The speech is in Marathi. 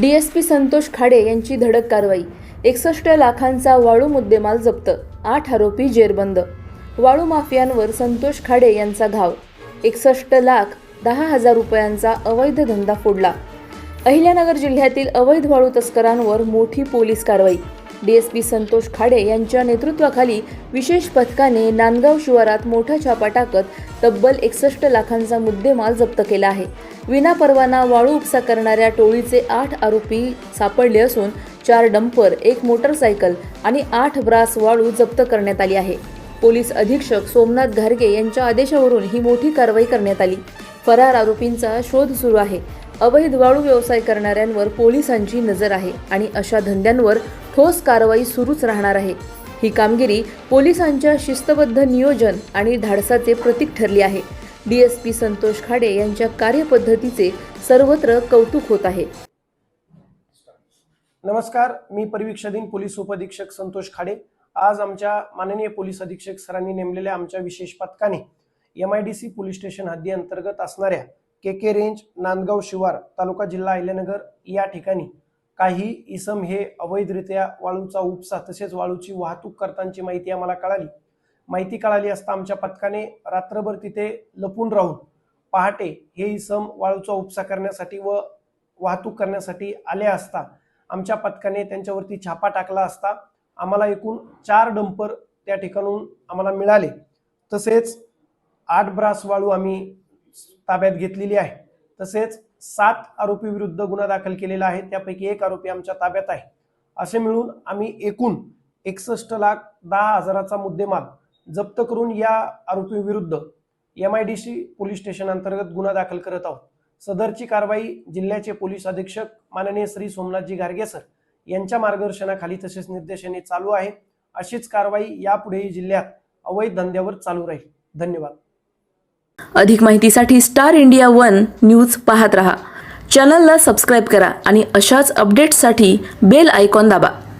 डीएसपी संतोष खाडे यांची धडक कारवाई. एकसष्ट लाखांचा वाळू मुद्देमाल जप्त. आठ आरोपी जेरबंद. वाळू माफियांवर संतोष खाडे यांचा घाव. एकसष्ट लाख दहा हजार रुपयांचा अवैध धंदा फोडला. अहिल्यानगर जिल्ह्यातील अवैध वाळू तस्करांवर मोठी पोलीस कारवाई. डीएसपी संतोष खाडे यांच्या नेतृत्वाखाली विशेष पथकाने नांदगाव शिवारात मोठा छापा टाकत तब्बल एकसष्ट लाखांचा मुद्देमाल जप्त केला आहे. विनापरवाना वाळू उपसा करणाऱ्या टोळीचे आठ आरोपी सापडले असून चार डंपर एक मोटरसायकल आणि आठ ब्रास वाळू जप्त करण्यात आली आहे. पोलीस अधीक्षक सोमनाथ घारगे यांच्या आदेशावरून ही मोठी कारवाई करण्यात आली. फरार आरोपींचा शोध सुरू आहे. अवैध वाळू व्यवसाय करणाऱ्यांवर पोलिसांची नजर आहे आणि अशा धंद्यांवर ठोस कारवाई सुरूच राहणार आहे. ही कामगिरी पोलिसांच्या शिस्तबद्ध नियोजन आणि धाडसाचे प्रतीक ठरली आहे. डीएसपी संतोष खाडे यांच्या कार्यपद्धतीचे सर्वत्र कौतुक होत आहे. नमस्कार मी परिवीक्षाधीन पोलीस उपअधीक्षक संतोष खाडे. आज आमच्या माननीय पोलीस अधीक्षक सरांनी नेमलेल्या आमच्या विशेष पथकाने M I D C police station हद्दी अंतर्गत असणाऱ्या के के रेंज नांदगाव शिवार तालुका जिल्हा अहिल्यानगर या ठिकाणी काही इसम हे अवैधरित्या वाळूचा उपसा तसेच वाळूची वाहतूक करतानाची माहिती आम्हाला कळाली. माहिती कळाली असता आमच्या पथकाने रात्रभर तिथे लपून राहून पहाटे हे इसम वाळूचा उपसा करण्यासाठी व वाहतूक करण्यासाठी आले असता आमच्या पथकाने त्यांच्यावरती छापा टाकला असता आम्हाला एकूण चार डंपर त्या ठिकाणून आम्हाला मिळाले. तसेच आठ ब्रास वाळू आम्ही ताब्यात घेतलेली आहे. तसेच सात आरोपी विरुद्ध गुन्हा दाखल केलेला आहे. त्यापैकी एक आरोपी आमच्या ताब्यात आहे. असे मिळून आम्ही एकूण एकसष्ट लाख दहा हजाराचा मुद्देमाल जप्त करून या आरोपीविरुद्ध M I D C police station अंतर्गत गुन्हा दाखल करत आहोत. सदरची कारवाई जिल्ह्याचे पोलीस अधीक्षक माननीय श्री सोमनाथजी गार्गे सर यांच्या मार्गदर्शनाखाली तसेच निर्देशाने चालू आहे. अशीच कारवाई यापुढेही जिल्ह्यात अवैध धंद्यावर चालू राहील. धन्यवाद. अधिक माहितीसाठी स्टार इंडिया वन न्यूज पाहत रहा. चॅनलला सबस्क्राईब करा आणि अशाच अपडेट्ससाठी बेल आयकॉन दाबा.